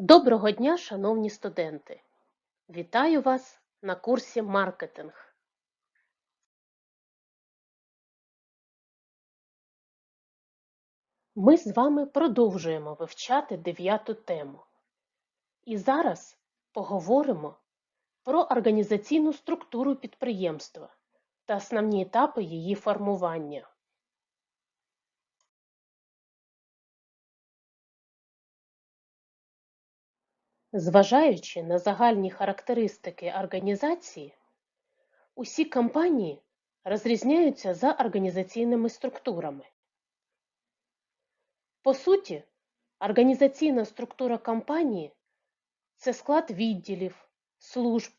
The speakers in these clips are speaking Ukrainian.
Доброго дня, шановні студенти! Вітаю вас на курсі маркетинг. Ми з вами продовжуємо вивчати дев'яту тему. І зараз поговоримо про організаційну структуру підприємства та основні етапи її формування. Зважаючи на загальні характеристики організації, усі компанії розрізняються за організаційними структурами. По суті, організаційна структура компанії – це склад відділів, служб,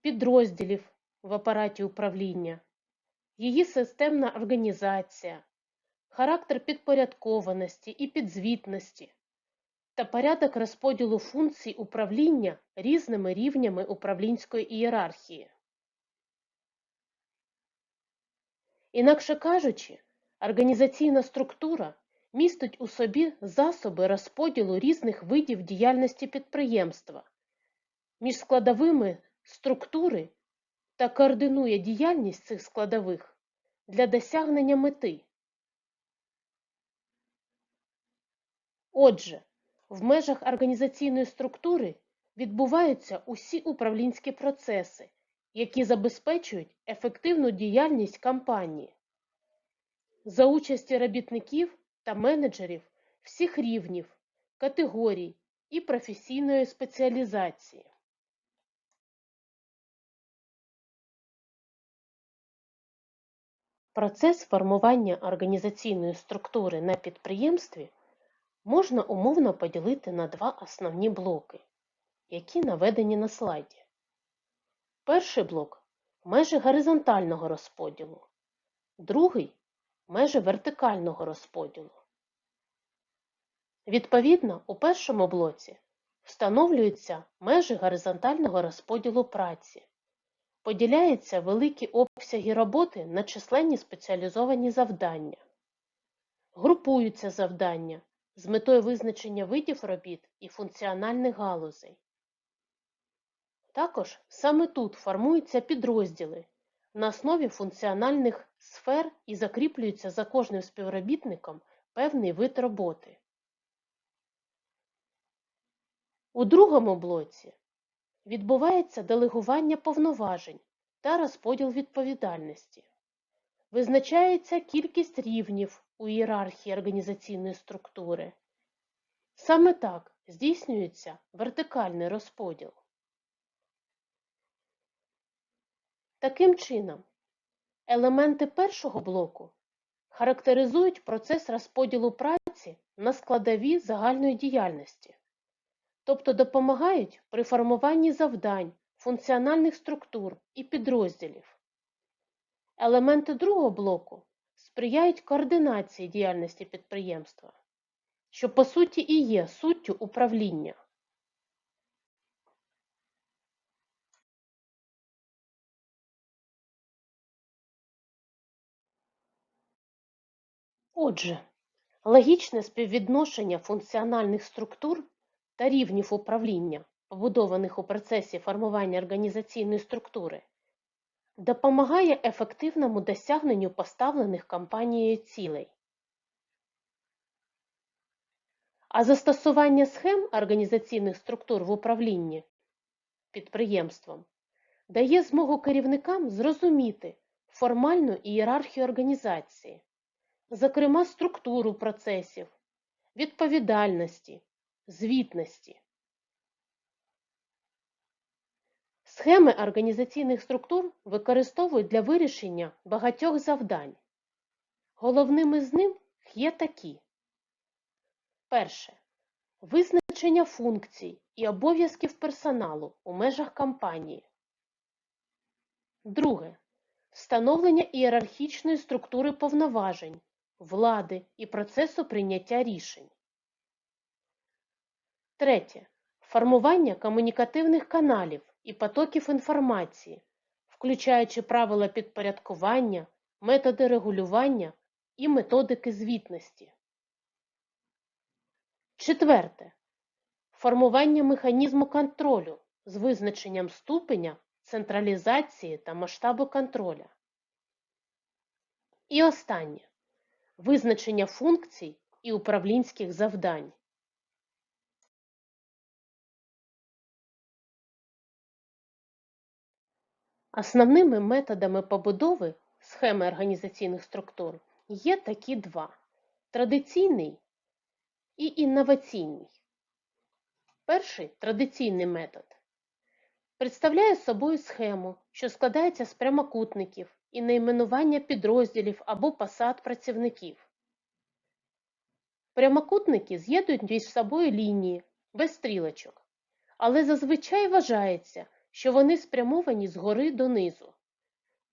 підрозділів в апараті управління, її системна організація, характер підпорядкованості і підзвітності та порядок розподілу функцій управління різними рівнями управлінської ієрархії. Інакше кажучи, організаційна структура містить у собі засоби розподілу різних видів діяльності підприємства між складовими структури та координує діяльність цих складових для досягнення мети. Отже, в межах організаційної структури відбуваються усі управлінські процеси, які забезпечують ефективну діяльність компанії. За участі робітників та менеджерів всіх рівнів, категорій і професійної спеціалізації. Процес формування організаційної структури на підприємстві можна умовно поділити на два основні блоки, які наведені на слайді. Перший блок межі горизонтального розподілу, другий межі вертикального розподілу. Відповідно, у першому блоці встановлюються межі горизонтального розподілу праці, поділяються великі обсяги роботи на численні спеціалізовані завдання, групуються завдання з метою визначення видів робіт і функціональних галузей. Також саме тут формуються підрозділи на основі функціональних сфер і закріплюється за кожним співробітником певний вид роботи. У другому блоці відбувається делегування повноважень та розподіл відповідальності. Визначається кількість рівнів у ієрархії організаційної структури. Саме так здійснюється вертикальний розподіл. Таким чином, елементи першого блоку характеризують процес розподілу праці на складові загальної діяльності, тобто допомагають при формуванні завдань, функціональних структур і підрозділів. Елементи другого блоку сприяють координації діяльності підприємства, що по суті і є суттю управління. Отже, логічне співвідношення функціональних структур та рівнів управління, побудованих у процесі формування організаційної структури, допомагає ефективному досягненню поставлених компанією цілей. А застосування схем організаційних структур в управлінні підприємством дає змогу керівникам зрозуміти формальну ієрархію організації, зокрема структуру процесів, відповідальності, звітності. Схеми організаційних структур використовують для вирішення багатьох завдань. Головними з них є такі. Перше. Визначення функцій і обов'язків персоналу у межах компанії. Друге. Встановлення ієрархічної структури повноважень, влади і процесу прийняття рішень. Третє. Формування комунікативних каналів і потоків інформації, включаючи правила підпорядкування, методи регулювання і методики звітності. Четверте. формування механізму контролю з визначенням ступеня, централізації та масштабу контроля. І останнє визначення функцій і управлінських завдань. Основними методами побудови схеми організаційних структур є такі два традиційний і інноваційний. Перший традиційний метод представляє собою схему, що складається з прямокутників і найменування підрозділів або посад працівників. Прямокутники з'єднують між собою лінії без стрілочок, але зазвичай вважається, що вони спрямовані згори донизу,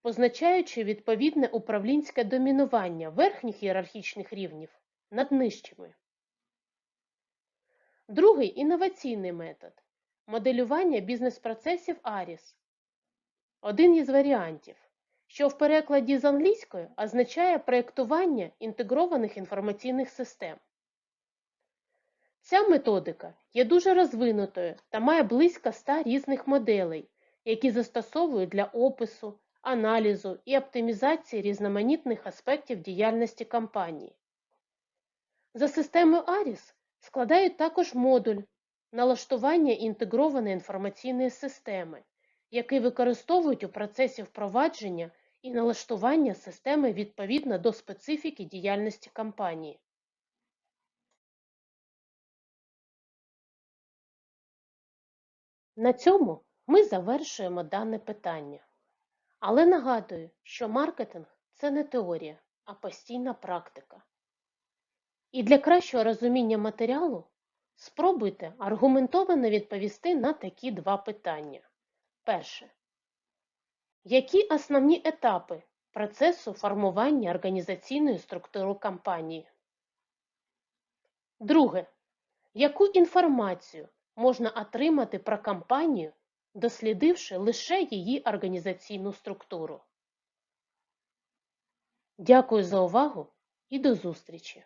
позначаючи відповідне управлінське домінування верхніх ієрархічних рівнів над нижчими. Другий інноваційний метод моделювання бізнес-процесів ARIS. Один із варіантів, що в перекладі з англійської означає проєктування інтегрованих інформаційних систем. Ця методика є дуже розвинутою та має близько 100 різних моделей, які застосовують для опису, аналізу і оптимізації різноманітних аспектів діяльності компанії. За системою ARIS складають також модуль налаштування інтегрованої інформаційної системи, який використовують у процесі впровадження і налаштування системи відповідно до специфіки діяльності компанії. На цьому ми завершуємо дане питання. Але нагадую, що маркетинг це не теорія, а постійна практика. І для кращого розуміння матеріалу спробуйте аргументовано відповісти на такі два питання. Перше. Які основні етапи процесу формування організаційної структури компанії? Друге. Яку інформацію можна отримати про компанію, дослідивши лише її організаційну структуру? Дякую за увагу і до зустрічі!